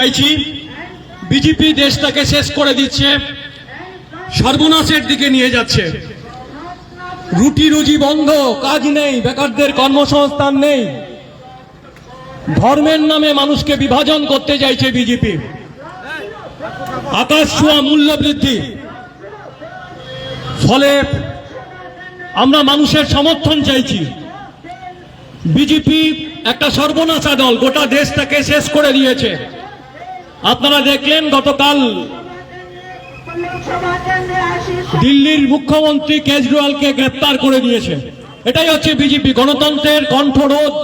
চাইছি, বিজেপি দেশটাকে শেষ করে দিচ্ছে, সর্বনাশের দিকে নিয়ে যাচ্ছে। রুটি রুজি বন্ধ, কাজ নেই, বেকারদের কর্মসংস্থান নেই। ধর্মের নামে মানুষকে বিভাজন করতে চাইছে বিজেপি। আকাশ ছোঁয়া মূল্য বৃদ্ধি ফলে আমরা মানুষের সমর্থন চাইছি। বিজেপি একটা সর্বনাশা দল, গোটা দেশটাকে শেষ করে দিয়েছে। আপনারা দেখলেন গতকাল দিল্লির মুখ্যমন্ত্রী কেজরিওয়ালকে গ্রেপ্তার করে দিয়েছে। এটাই হচ্ছে বিজেপি গণতন্ত্রের কণ্ঠরোধ।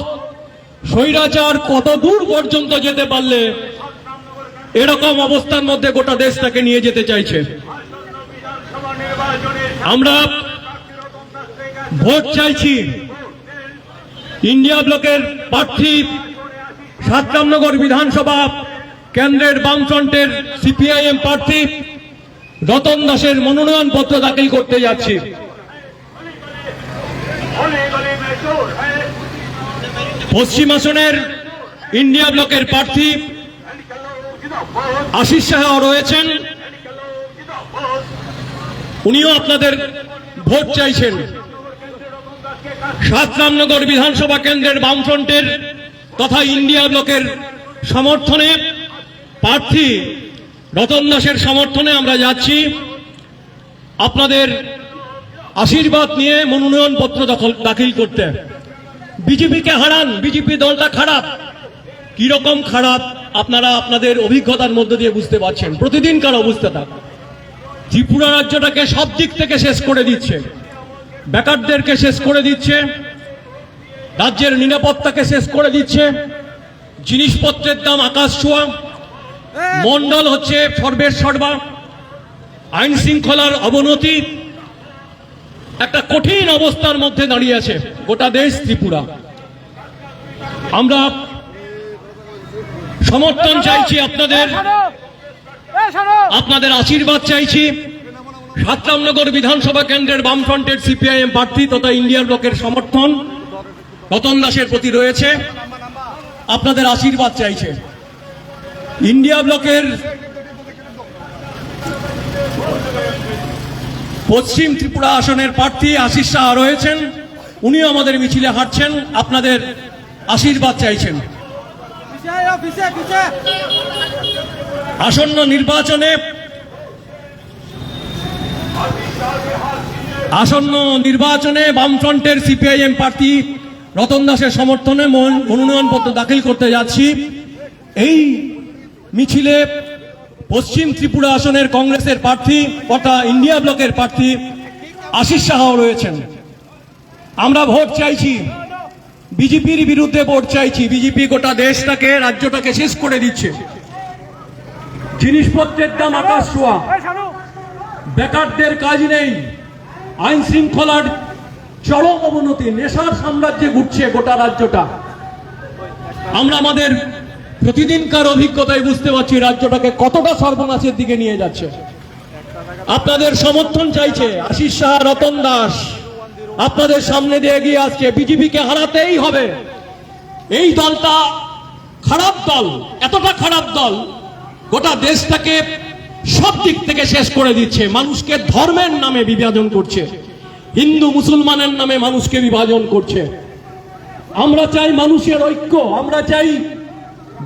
স্বৈরাচার কত দূর পর্যন্ত যেতে পারলে এরকম অবস্থার মধ্যে গোটা দেশটাকে নিয়ে যেতে চাইছে। আমরা ভোট চাইছি। ইন্ডিয়া ব্লকের প্রার্থী সাতরামনগর বিধানসভা কেন্দ্রের বামফ্রন্টের সিপিআইএম প্রার্থী রতন দাসের মনোনয়নপত্র দাখিল করতে যাচ্ছি। পশ্চিম আসনের ইন্ডিয়া ব্লকের প্রার্থী আশিস সাহা রয়েছেন। উনিও আপনাদের ভোট চাইছেন। সাতরামনগর বিধানসভা কেন্দ্রের বামফ্রন্টের তথা ইন্ডিয়া ব্লকের সমর্থনে প্রার্থী রতন দাসের সমর্থনে আমরা যাচ্ছি। আপনাদের আশীর্বাদ নিয়ে মনোনয়ন পত্র দখল দাখিল করতে। বিজেপিকে হারান, বিজেপি দলটা খারাপ। কি রকম খারাপ, আপনারা আপনাদের অভিজ্ঞতার মধ্যে দিয়ে বুঝতে পারছেন। প্রতিদিন কার প্রতিদিনকার অবস্থাটা। ত্রিপুরা রাজ্যটাকে সব দিক থেকে শেষ করে দিচ্ছে। বেকারদেরকে শেষ করে দিচ্ছে। রাজ্যের নিরাপত্তাকে শেষ করে দিচ্ছে। জিনিসপত্রের দাম আকাশ ছোঁয়া। মন্ডল হচ্ছে সর্বের সর্বা। আইন শৃঙ্খলার অবনতি একটা কঠিন অবস্থার মধ্যে দাঁড়িয়ে আছে গোটা দেশ ত্রিপুরা। আমরা সমর্থন চাইছি আপনাদের আপনাদের আশীর্বাদ চাইছি। সাতরামনগর বিধানসভা কেন্দ্রের বামফ্রন্টের সিপিআইএম প্রার্থী তথা ইন্ডিয়ান ব্লকের সমর্থন রতন দাসের প্রতি রয়েছে। আপনাদের আশীর্বাদ চাইছে। ইন্ডিয়া ব্লকের পশ্চিম ত্রিপুরা আসনের প্রার্থী আশিস শাহ রয়েছেন। উনিও আমাদের মিছিলে হাঁটছেন। আপনাদের আশীর্বাদ চাইছেন। আসন্ন নির্বাচনে আসন্ন নির্বাচনে বামফ্রন্টের সিপিআইএম প্রার্থী রতন দাসের সমর্থনে মনোনয়নপত্র দাখিল করতে যাচ্ছি। এই মিছিলে পশ্চিম ত্রিপুরা আসনের কংগ্রেসের প্রার্থী তথা ইন্ডিয়া ব্লকের প্রার্থী আশিস সাহাও রয়েছেন। আমরা ভোট চাইছি। বিজেপির বিরুদ্ধে ভোট চাইছি। বিজেপি গোটা দেশটাকে, রাজ্যটাকে শেষ করে দিচ্ছে। জিনিসপত্রের দাম আকাশ ছোঁয়া। বেকারদের কাজ নেই। আইন শৃঙ্খলার চরম অবনতি। নেশার সাম্রাজ্যে ঘুরছে গোটা রাজ্যটা। আমরা আমাদের প্রতিদিনকার অভিজ্ঞতায় বুঝতে পারছি রাজ্যটাকে কতটা সর্বনাশের দিকে নিয়ে যাচ্ছে। আপনাদের সমর্থন চাইছে আশিস সাহা, রতন দাস। আপনাদের সামনে দিয়ে এগিয়ে আসছে, বিজেপিকে হারাতেই হবে। এই দলটা খারাপ দল, এতটা খারাপ দল, গোটা দেশটাকে সব দিক থেকে শেষ করে দিচ্ছে। মানুষকে ধর্মের নামে বিভাজন করছে। হিন্দু মুসলমানের নামে মানুষকে বিভাজন করছে। আমরা চাই মানুষের ঐক্য, আমরা চাই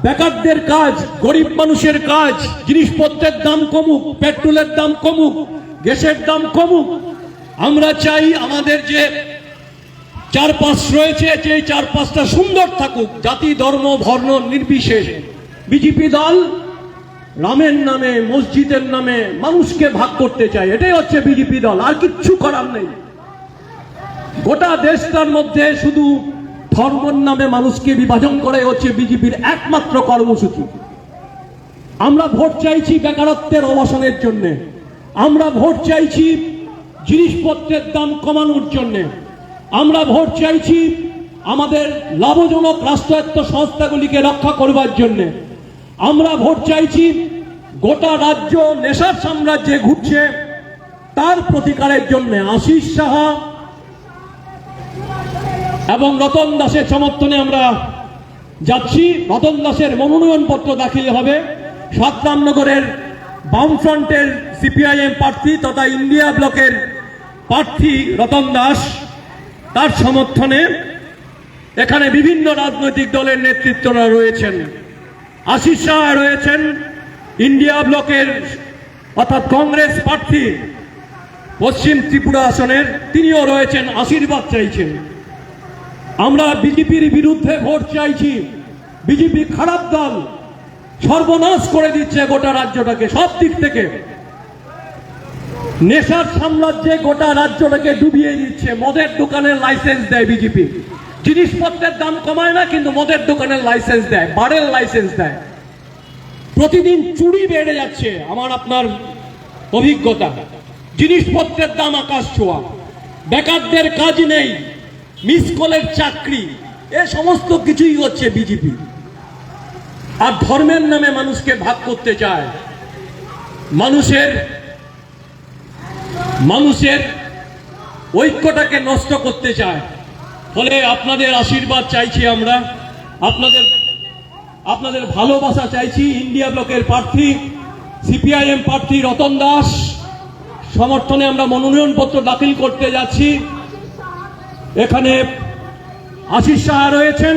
বেকারদের কাজ, গরিব মানুষের কাজ, জিনিসপত্রের দাম কমুক, পেট্রোলের দাম কমুক, গ্যাসের দাম কমুক। আমরা চাই আমাদের যে চারপাশ রয়েছে, যে চার পাঁচটা সুন্দর থাকুক, জাতি, ধর্ম, বর্ণ নির্বিশেষ। বিজেপি দল রামের নামে, মসজিদের নামে মানুষকে ভাগ করতে চায়। এটাই হচ্ছে বিজেপি দল, আর কিচ্ছু করার নেই। গোটা দেশটার মধ্যে শুধু ধর্মের নামে মানুষকে বিভাজন করে হচ্ছে বিজেপির একমাত্র কর্মসূচি। আমরা ভোট চাইছি বেকারত্বের অবসানের জন্য। আমরা ভোট চাইছি জিনিসপত্রের দাম কমানোর জন্য। আমরা ভোট চাইছি আমাদের লাভজনক রাষ্ট্রায়ত্ত সংস্থাগুলিকে রক্ষা করবার জন্য। আমরা ভোট চাইছি গোটা রাজ্য নেশার সাম্রাজ্যে ঘুরছে। তার প্রতিকারের জন্য আশিস সাহা এবং রতন দাসের সমর্থনে আমরা যাচ্ছি। রতন দাসের মনোনয়ন পত্র দাখিল হবে। সাতরামনগরের বামফ্রন্টের সিপিআইএম প্রার্থী তথা ইন্ডিয়া ব্লকের প্রার্থী রতন দাস তার সমর্থনে এখানে বিভিন্ন রাজনৈতিক দলের নেতৃত্বরা রয়েছেন। আশিস শাহ রয়েছেন, ইন্ডিয়া ব্লকের অর্থাৎ কংগ্রেস প্রার্থী পশ্চিম ত্রিপুরা আসনের, তিনিও রয়েছেন, আশীর্বাদ চাইছেন। আমরা বিজেপির বিরুদ্ধে ভোট চাইছি। বিজেপি খারাপ দল সর্বনাশ করে দিচ্ছে গোটা রাজ্যটাকে, সব দিক থেকে। নেশার সাম্রাজ্যে গোটা রাজ্যটাকে ডুবিয়ে দিচ্ছে। মদের দোকানের লাইসেন্স দেয় বিজেপি। জিনিসপত্রের দাম কমায় না, কিন্তু মদের দোকানের লাইসেন্স দেয়, বারের লাইসেন্স দেয়। প্রতিদিন চুরি বেড়ে যাচ্ছে, আমার আপনার অভিজ্ঞতা। জিনিসপত্রের দাম আকাশ ছোঁয়া। বেকারদের কাজ নেই। মিস কলের চাকরি। এ সমস্ত কিছুই হচ্ছে বিজেপি আর ধর্মের নামে মানুষকে ভাগ করতে চায়। মানুষের মানুষের ঐক্যটাকে নষ্ট করতে চায়। ফলে আপনাদের আশীর্বাদ চাইছি আমরা। আপনাদের আপনাদের ভালোবাসা চাইছি ইন্ডিয়া ব্লকের প্রার্থী সিপিআইএম প্রার্থী রতন দাস। সমর্থনে আমরা মনোনয়নপত্র দাখিল করতে যাচ্ছি। এখানে আশিস সাহা রয়েছেন।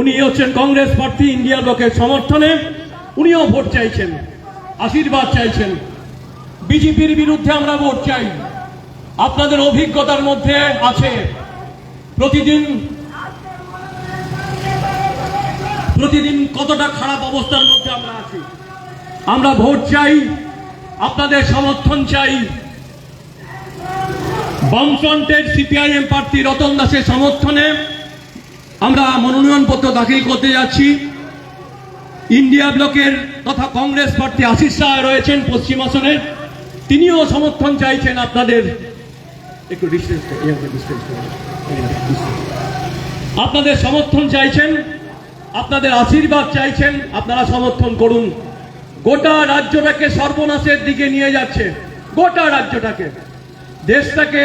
উনি হচ্ছেন কংগ্রেস প্রার্থী, ইন্ডিয়া ব্লকের সমর্থনে। উনিও ভোট চাইছেন, আশীর্বাদ চাইছেন। বিজেপির বিরুদ্ধে আমরা ভোট চাই। আপনাদের অভিজ্ঞতার মধ্যে আছে। প্রতিদিন প্রতিদিন কতটা খারাপ অবস্থার মধ্যে আমরা আছি। আমরা ভোট চাই, আপনাদের সমর্থন চাই। বামফ্রন্টের সিপিআইএম প্রার্থী রতন দাসের সমর্থনে আমরা মনোনয়নপত্র দাখিল করতে যাচ্ছি। ইন্ডিয়া ব্লকের তথা কংগ্রেস প্রার্থী আশিস শাহ রয়েছেন পশ্চিম আসনের তিনিও সমর্থন চাইছেন আপনাদের। ডিস্টেন্স আপনাদের সমর্থন চাইছেন, আপনাদের আশীর্বাদ চাইছেন, আপনারা সমর্থন করুন। গোটা রাজ্যটাকে সর্বনাশের দিকে নিয়ে যাচ্ছে। গোটা রাজ্যটাকে। দেশটাকে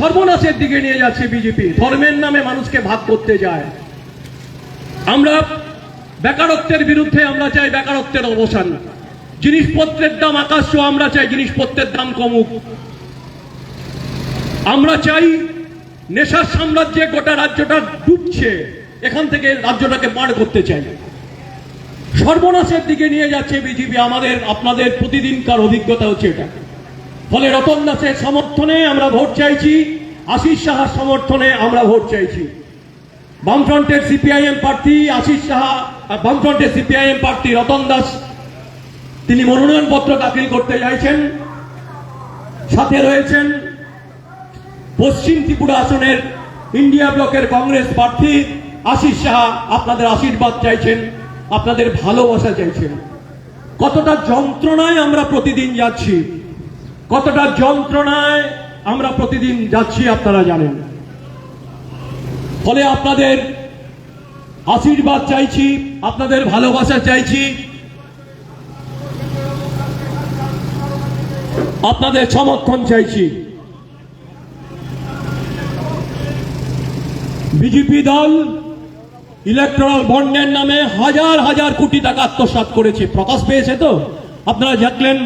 সর্বনাশের দিকে নিয়ে যাচ্ছে বিজেপি। ধর্মের নামে মানুষকে ভাগ করতে যায়। আমরা বেকারত্বের বিরুদ্ধে আমরা চাই বেকারত্বের অবসান। জিনিসপত্রের দাম আকাশ আমরা চাই জিনিসপত্রের দাম কমুক। আমরা চাই নেশার সাম্রাজ্যে গোটা রাজ্যটা ডুবছে। এখান থেকে রাজ্যটাকে পার করতে চাই। সর্বনাশের দিকে নিয়ে যাচ্ছে বিজেপি। আমাদের, আপনাদের প্রতিদিনকার অভিজ্ঞতা হচ্ছে এটা। ফলে রতন দাসের সমর্থনে আমরা ভোট চাইছি, আশিস সাহার সমর্থনে আমরা ভোট চাইছি। বামফ্রন্টের সিপিআইএম প্রার্থী আশিস সাহা বামফ্রন্টের সিপিআইএম প্রার্থী রতন দাস, তিনি মনোনয়নপত্র দাখিল করতে চাইছেন, সাথে রয়েছেন পশ্চিম ত্রিপুরা আসনের ইন্ডিয়া ব্লকের কংগ্রেস প্রার্থী আশিস সাহা। আপনাদের আশীর্বাদ চাইছেন, আপনাদের ভালোবাসা চাইছেন। কতটা যন্ত্রণায় আমরা প্রতিদিন যাচ্ছি। কতটা যন্ত্রণায় আমরা প্রতিদিন যাচ্ছি আপনারা জানেন। ফলে আপনাদের আশীর্বাদ চাইছি, আপনাদের ভালোবাসা চাইছি। আপনাদের সমর্থন চাইছি। বিজেপি দল ইলেকট্রাল বন্ডের নামে হাজার হাজার কোটি টাকা আত্মসাৎ করেছে। প্রকাশ পেয়েছে তো? আপনারা দেখলেন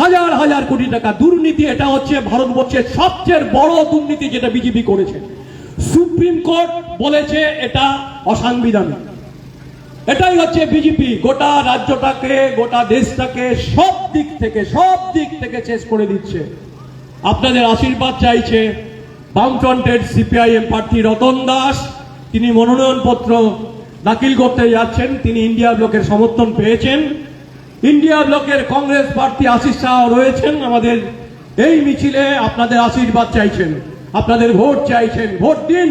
হাজার হাজার কোটি টাকা দুর্নীতি, এটা হচ্ছে ভারতবর্ষের সবচেয়ে বড় দুর্নীতি যেটা বিজেপি করেছে। সুপ্রিম কোর্ট বলেছে এটা অসাংবিধানিক। এটাই হচ্ছে বিজেপি, গোটা রাজ্যটাকে, গোটা দেশটাকে সব দিক থেকে, সব দিক থেকে শেষ করে দিচ্ছে। আপনাদের আশীর্বাদ চাইছে বামফ্রন্টের সিপিআইএম প্রার্থী রতন দাস। তিনি মনোনয়নপত্র দাখিল করতে যাচ্ছেন, তিনি ইন্ডিয়া ব্লকের সমর্থন পেয়েছেন। ইন্ডিয়া ব্লকের কংগ্রেস প্রার্থী আশিস শাহ রয়েছেন আমাদের। এই মিছিলে আপনাদের আশীর্বাদ চাইছেন, আপনাদের ভোট চাইছেন, ভোট দিন।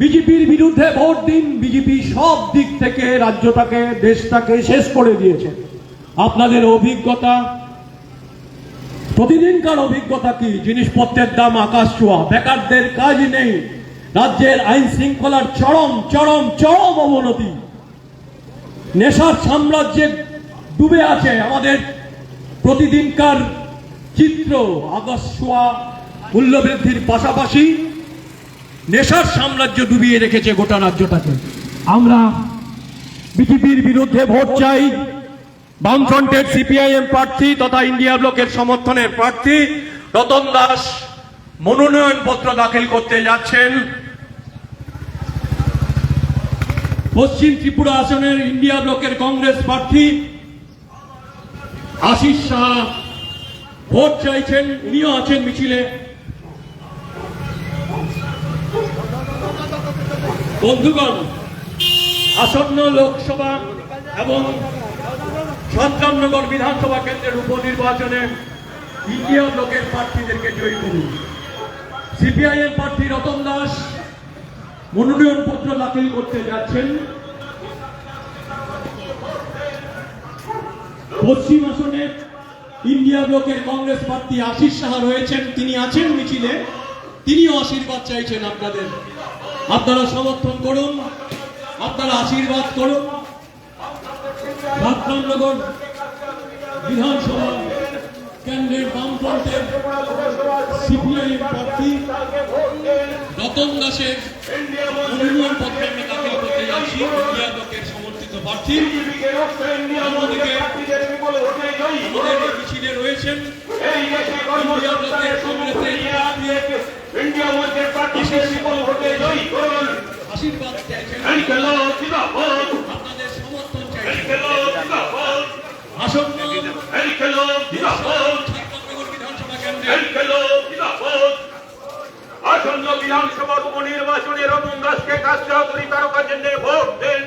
বিজেপির বিরুদ্ধে ভোট দিন, বিজেপি সব দিক থেকে রাজ্যটাকে, দেশটাকে শেষ করে দিয়েছে। আপনাদের অভিজ্ঞতা, প্রতিদিনকার অভিজ্ঞতা কি? জিনিসপত্রের দাম আকাশ ছোঁয়া, বেকারদের কাজ নেই। রাজ্যের আইন শৃঙ্খলার চরম চরম চরম অবনতি। নেশার সাম্রাজ্যে ডুবে আছে আমাদের প্রতিদিনকার চিত্র ছোঁয়া মূল্যবৃদ্ধির পাশাপাশি নেশার সাম্রাজ্য ডুবিয়ে রেখেছে গোটা রাজ্যটাকে। আমরা বিজেপির বিরুদ্ধে ভোট চাই, বামফ্রন্টের সিপিআইএম প্রার্থী তথা ইন্ডিয়া ব্লকের সমর্থনের প্রার্থী রতন দাস মনোনয়ন পত্র দাখিল করতে যাচ্ছেন। পশ্চিম ত্রিপুরা আসনের ইন্ডিয়া ব্লকের কংগ্রেস প্রার্থী আশিস শাহ ভোট চাইছেন, উনিও আছেন মিছিলে। বন্ধুগণ, আসন্ন লোকসভা এবং সন্তাননগর বিধানসভা কেন্দ্রের উপনির্বাচনে ইন্ডিয়া লোকের প্রার্থীদেরকে জয়ী করুন। সিপিআইএম প্রার্থী রতন দাস মনোনয়ন পত্র দাখিল করতে যাচ্ছেন। পশ্চিম আসনে ইন্ডিয়া ব্লকের কংগ্রেস প্রার্থী আশিস সাহা রয়েছেন। তিনি আছেন মিছিলে। তিনিও আশীর্বাদ চাইছেন আপনাদের। আপনারা সমর্থন করুন। আপনারা আশীর্বাদ করুন। রাজনগর বিধানসভা কেন্দ্রের বামফ্রন্টের সিপিআইএম প্রার্থী রতন দাসের মনোনয়ন পত্র আমরা দাখিল করতে যাচ্ছি এই মিছিলে রয়েছেন ইন্ডিয়া ব্লকের কংগ্রেসের প্রার্থী ইন্ডিয়া মঞ্চের প্রার্থী বিপুল ভোটে জয়ী করুন আশীর্বাদ চাইছেন। আপনাদের সমর্থন চাইছেন। আসন্ন বিধানসভা আসন্ন উপনির্বাচনে রতন দাসকে কাজটা করি তারকা ভোট দেন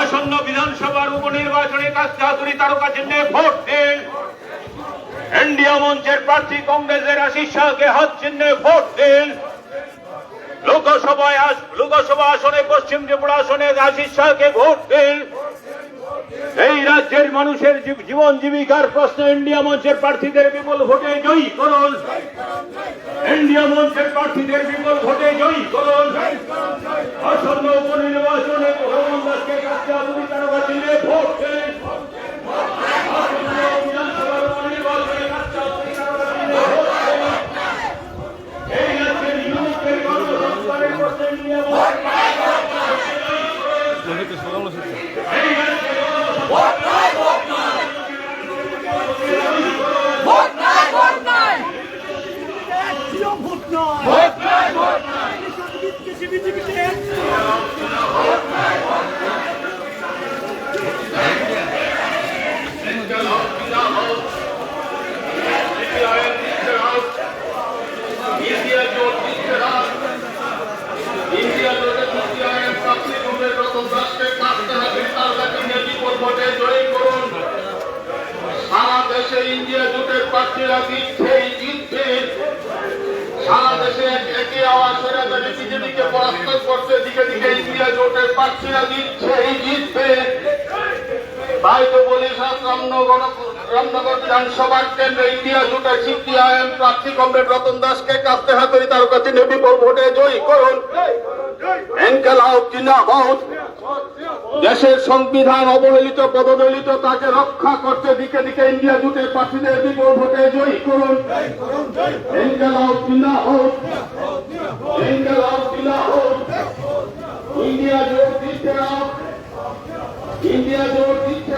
আসন্ন বিধানসভার উপনির্বাচনে কাস্তাহাতুরি তারকা চিহ্নে ভোট দিন। ইন্ডিয়া মঞ্চের প্রার্থী কংগ্রেসের আশিস শাহকে হাত চিহ্নে ভোট দিন। লোকসভায় লোকসভা আসনে, পশ্চিম ত্রিপুরা আসনে আশিস শাহকে ভোট দেন। এই রাজ্যের মানুষের জীব- জীবন জীবিকার প্রশ্ন ইন্ডিয়া মঞ্চের প্রার্থীদের বিপুল ভোটে জয়ী করুন। ইন্ডিয়া মঞ্চের প্রার্থীদের বিপুল ভোটে জয়ী করুন। আসন্ন উপনির্বাচনে রমন দাসকে কাছে আধুনিক ভোট দেন আসন্ন বিধানসভার উপনির্বাচনে কাছে আধুনিক তারকা চিহ্নে ভোট দেন। এই রাজ্যের ইউনিটের কর্মসংস্থানের প্রশ্নে ইন্ডিয়া মঞ্চের ভোট নাই ভোট নাই জিও ভোট নয় ভোট নাই ভোট নাই বিজেপি বিজেপিতে ইন্ডিয়া জোট জিততে রাত ইন্ডিয়া জোটে সিপিআইএম প্রার্থী কংগ্রেস রতন দাসকে কাটতে হবে তার কাছে বিপুল ভোটে জয়ী করুন সারা দেশে ইন্ডিয়া জোটের প্রার্থীরা জিতছেই জিতছে সারা দেশে এক- একে আওয়াজ করে তাদের বিজেপিকে পরাস্ত করতে দিকে দিকে ইন্ডিয়া জোটের প্রার্থীরা জিতছেই জিতবে তাই তো বলি রামনগর রামনগর বিধানসভার কেন্দ্রে ইন্ডিয়া জোটের সিপিআইএম প্রার্থী কমরেড রতন দাসকে কাঁপতে হাতরি তার কাছে বিপুল ভোটে জয়ী করুন। দেশের সংবিধান অবহেলিত, পদদলিত, তাকে রক্ষা করতে দিকে দিকে ইন্ডিয়া জোটের প্রার্থীদের বিপুল ভোটে জয়ী করুন। ইন্ডিয়া জোট জিততে রাখ ইন্ডিয়া জোট জিততে